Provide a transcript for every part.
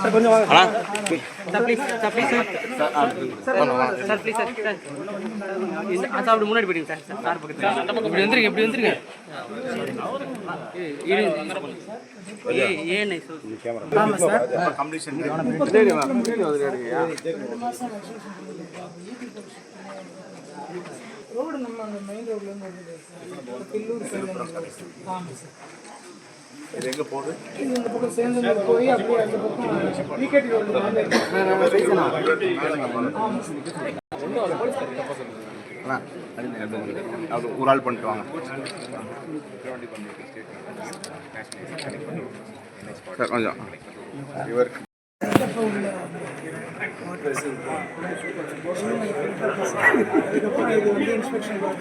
Sir கொஞ்சம் வாங்க sir please sir please sir sir please sir sir இந்த ஆ, சார் அப்படி முன்னாடி போயிடுங்க சார் சார் சார் பக்கத்தில் இப்படி வந்துருங்க இப்படி வந்துருங்க ஏ ஏன் ரோடு நம்ம அந்த மெயின் ரோட்லேருந்து வந்து பில்லூர் சைடு ஆமாம் சார் இது எங்க போகுது? இது இந்த பக்கம் சேர்ந்து போய் அப்படியே அந்த பக்கம் விக்கெட் ரோடு வந்து ஆமாம் சார் அண்ணா, அது ஒரு ஆள் பண்ணிட்டு வாங்க. சார் கொஞ்சம் அதுக்கப்புறம் இது வந்து இன்ஸ்பெக்ஷன் போர்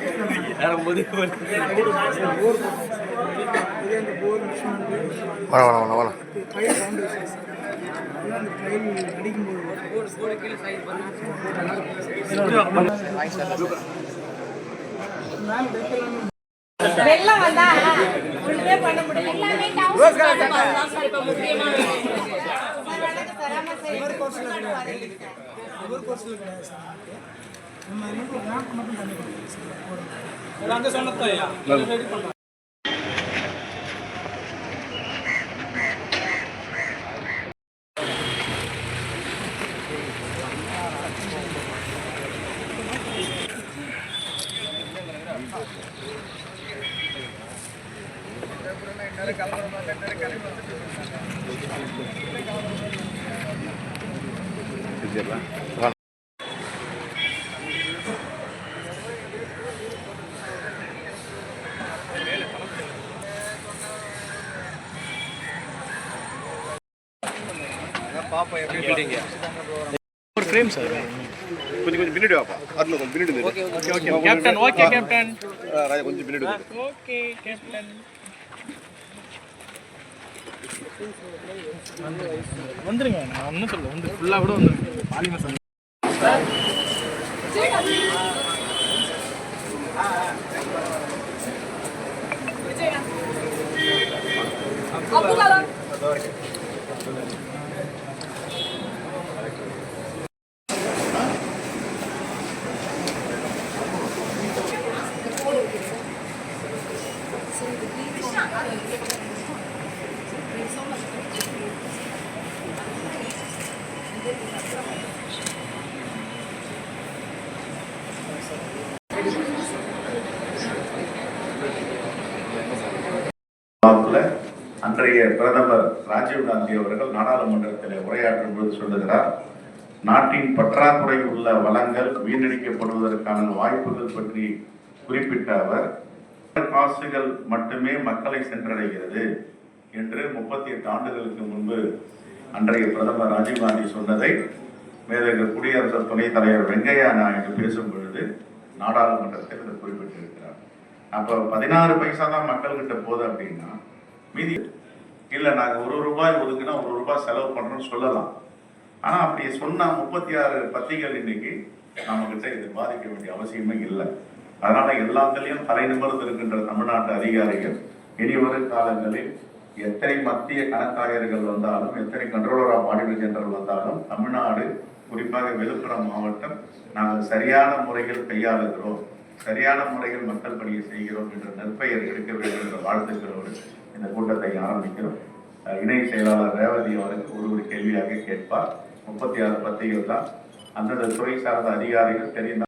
இதே அந்த போர் மிஷின் வர வர வர வர ட்ரையல் ஃபவுண்டேஷன் சார் அதெல்லாம் அந்த ட்ரையல் அடிக்கும்போது மேலே வைக்கலாம் வெள்ளம் வந்தா ஒண்ணுமே பண்ண முடியல. எல்லாமே டவுன். இப்ப முக்கியமா ஒவ்வொரு கோர்ஸில் கிடையாது ஒவ்வொரு கோர்ஸில் கிடையாது சார் நம்ம இன்னும் ரேங்க் மட்டும் பண்ணி கொடுக்குறோம் சார் ஒரு ஒரு ஃப்ரேம் சார் கொஞ்சம் கொஞ்சம் பின்னாடி வாப்பா. அருண் கொஞ்சம் பின்னாடி. Okay okay captain okay captain Raja கொஞ்சம் பின்னாடி. ஓகே கேப்டன் வந்துருங்க. நான் ஒன்றும் சொல்ல வந்து ஃபுல்லாக கூட வந்துருங்க. பாலிமர் சார் அப்புறம் விழாவுல அன்றைய பிரதமர் ராஜீவ் காந்தி அவர்கள் நாடாளுமன்றத்தில் உரையாற்றும் போது சொல்லுகிறார் நாட்டின் பற்றாக்குறை உள்ள வளங்கள் வீணடிக்கப்படுவதற்கான வாய்ப்புகள் பற்றி குறிப்பிட்ட அவர் காசுகள் மட்டுமே மக்களை சென்றடைகிறது என்று முப்பத்தி எட்டு ஆண்டுகளுக்கு முன்பு அன்றைய பிரதமர் ராஜீவ் காந்தி சொன்னதை மேதகு குடியரசு துணைத் தலைவர் வெங்கையா நாயுடு பேசும் பொழுது நாடாளுமன்றத்தில் குறிப்பிட்டிருக்கிறார். அப்போ பதினாறு பைசா தான் மக்கள்கிட்ட போகுது அப்படின்னா மீதி இல்லை நாங்கள் ஒரு ரூபாய் ஒதுக்குனா ஒரு ரூபாய் செலவு பண்ணுறோம்னு சொல்லலாம். ஆனால் அப்படி சொன்னால் முப்பத்தி ஆறு பத்திகள் இன்னைக்கு நம்மக்கிட்ட இது பாதிக்க வேண்டிய அவசியமே இல்லை. அதனால எல்லாத்துலேயும் தலை நிமிர்ந்து இருக்கின்ற தமிழ்நாட்டு அதிகாரிகள் இனிவரும் காலங்களில் எத்தனை மத்திய கணக்காயர்கள் வந்தாலும் எத்தனை கண்ட்ரோலர் ஆஃப் ஆடிட்டர் ஜெனரல் வந்தாலும் தமிழ்நாடு குறிப்பாக விழுப்புரம் மாவட்டம் நாங்கள் சரியான முறையில் கையாளுகிறோம் சரியான முறையில் மக்கள் பணியை செய்கிறோம் என்ற நற்பெயர் எடுக்க வேண்டும் என்ற வாழ்த்துக்களோடு இந்த கூட்டத்தை ஆரம்பிக்கிறோம். இணை செயலாளர் ரேவதி அவருக்கு ஒரு ஒரு கேள்வியாக கேட்பார். முப்பத்தி ஆறு பத்திகள் தான். அந்தந்த துறை சார்ந்த அதிகாரிகள் தெரிந்த